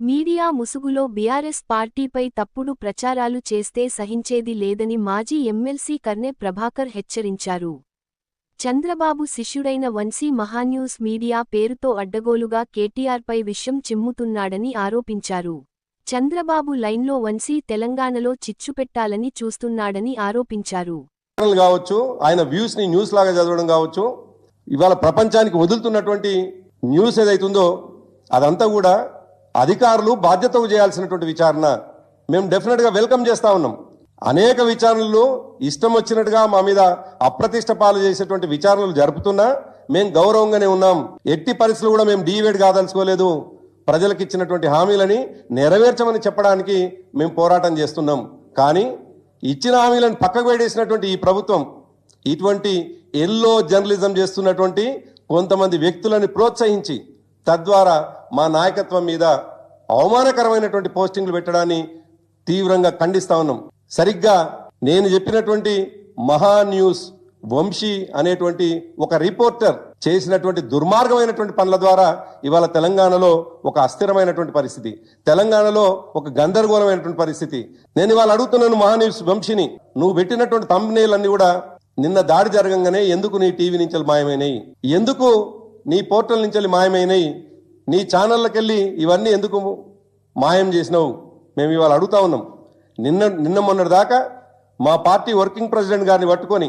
Media ముసుగులో BRS పార్టీపై తప్పుడు ప్రచారాలు చేస్తే సహించేది లేదని మాజీ ఎమ్మెల్సీ కర్నె ప్రభాకర్ హెచ్చరించారు. చంద్రబాబు శిష్యుడైన వంశీ మహాన్యూస్ మీడియా పేరుతో అడ్డగోలుగా కేటీఆర్పై విషయం చిమ్ముతున్నాడని ఆరోపించారు. చంద్రబాబు లైన్లో వంశీ తెలంగాణలో చిచ్చుపెట్టాలని చూస్తున్నాడని ఆరోపించారు. కావచ్చు ఆయన వ్యూస్ని న్యూస్ లాగా చదవడం కావచ్చు ఇవాళ ప్రపంచానికి వదులుతున్నటువంటి న్యూస్ ఏదైతుందో అదంతా కూడా అధికారులు బాధ్యత చేయాల్సినటువంటి విచారణ మేము డెఫినెట్గా వెల్కమ్ చేస్తా ఉన్నాం. అనేక విచారణలు ఇష్టం వచ్చినట్టుగా మా మీద అప్రతిష్ట పాలు చేసేటువంటి విచారణలు జరుపుతున్నా మేము గౌరవంగానే ఉన్నాం. ఎట్టి పరిస్థితులు కూడా మేము డీవేట్ కాదలుచుకోలేదు. ప్రజలకు ఇచ్చినటువంటి హామీలని నెరవేర్చమని చెప్పడానికి మేము పోరాటం చేస్తున్నాం. కానీ ఇచ్చిన హామీలను పక్కకు వేడేసినటువంటి ఈ ప్రభుత్వం ఇటువంటి ఎల్లో జర్నలిజం చేస్తున్నటువంటి కొంతమంది వ్యక్తులను ప్రోత్సహించి తద్వారా మా నాయకత్వం మీద అవమానకరమైనటువంటి పోస్టింగ్లు పెట్టడాన్ని తీవ్రంగా ఖండిస్తా ఉన్నాం. సరిగ్గా నేను చెప్పినటువంటి మహా న్యూస్ వంశీ అనేటువంటి ఒక రిపోర్టర్ చేసినటువంటి దుర్మార్గమైనటువంటి పనుల ద్వారా ఇవాళ తెలంగాణలో ఒక అస్థిరమైనటువంటి పరిస్థితి తెలంగాణలో ఒక గందరగోళమైనటువంటి పరిస్థితి. నేను ఇవాళ అడుగుతున్నాను మహా న్యూస్ వంశీని నువ్వు పెట్టినటువంటి thumbnail అన్ని కూడా నిన్న దాడి జరగంగానే ఎందుకు నీ టీవీ నుంచి మాయమైనాయి? ఎందుకు నీ పోర్టల్ నుంచి మాయమైనాయి నీ ఛానళ్ళకెళ్ళి ఇవన్నీ ఎందుకు మాయం చేసినావు? మేము ఇవాళ అడుగుతా ఉన్నాం. నిన్న నిన్న మొన్నటి దాకా మా పార్టీ వర్కింగ్ ప్రెసిడెంట్ గారిని పట్టుకొని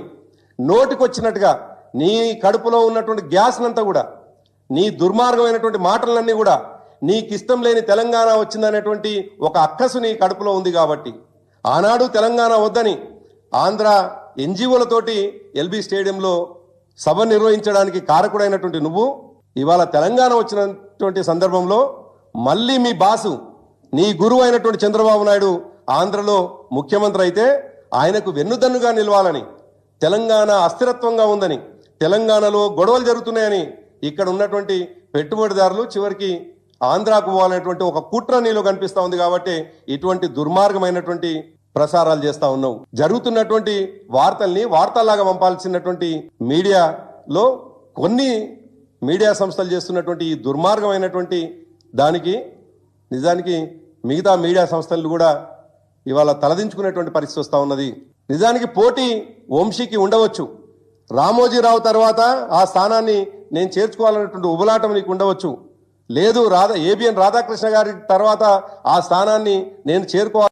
నోటికొచ్చినట్టుగా నీ కడుపులో ఉన్నటువంటి గ్యాస్నంతా కూడా నీ దుర్మార్గమైనటువంటి మాటలన్నీ కూడా నీకు ఇష్టం లేని తెలంగాణ వచ్చిందనేటువంటి ఒక అక్కసు నీ కడుపులో ఉంది కాబట్టి ఆనాడు తెలంగాణ వద్దని ఆంధ్ర ఎన్జిఓలతోటి ఎల్బీ స్టేడియంలో సభ నిర్వహించడానికి కారకుడైనటువంటి నువ్వు ఇవాళ తెలంగాణ వచ్చినటువంటి సందర్భంలో మళ్ళీ మీ బాసు నీ గురువు అయినటువంటి చంద్రబాబు నాయుడు ఆంధ్రలో ముఖ్యమంత్రి అయితే ఆయనకు వెన్నుదన్నుగా నిలవాలని తెలంగాణ అస్థిరత్వంగా ఉందని తెలంగాణలో గొడవలు జరుగుతున్నాయని ఇక్కడ ఉన్నటువంటి పెట్టుబడిదారులు చివరికి ఆంధ్రాకు పోవాలనేటువంటి ఒక కుట్ర నీలో కనిపిస్తూ ఉంది కాబట్టి ఇటువంటి దుర్మార్గమైనటువంటి ప్రసారాలు చేస్తా ఉన్నావు. జరుగుతున్నటువంటి వార్తల్ని వార్తల్లాగా పంపాల్సినటువంటి మీడియాలో కొన్ని మీడియా సంస్థలు చేస్తున్నటువంటి ఈ దుర్మార్గమైనటువంటి దానికి నిజానికి మిగతా మీడియా సంస్థలు కూడా ఇవాళ తలదించుకునేటువంటి పరిస్థితి వస్తూ ఉన్నది. నిజానికి పోటీ వంశీకి ఉండవచ్చు. రామోజీరావు తర్వాత ఆ స్థానాన్ని నేను చేర్చుకోవాలన్నటువంటి ఉబలాటం నీకు ఉండవచ్చు. లేదు రాధా ఏబిఎన్ రాధాకృష్ణ గారి తర్వాత ఆ స్థానాన్ని నేను చేరుకోవాలి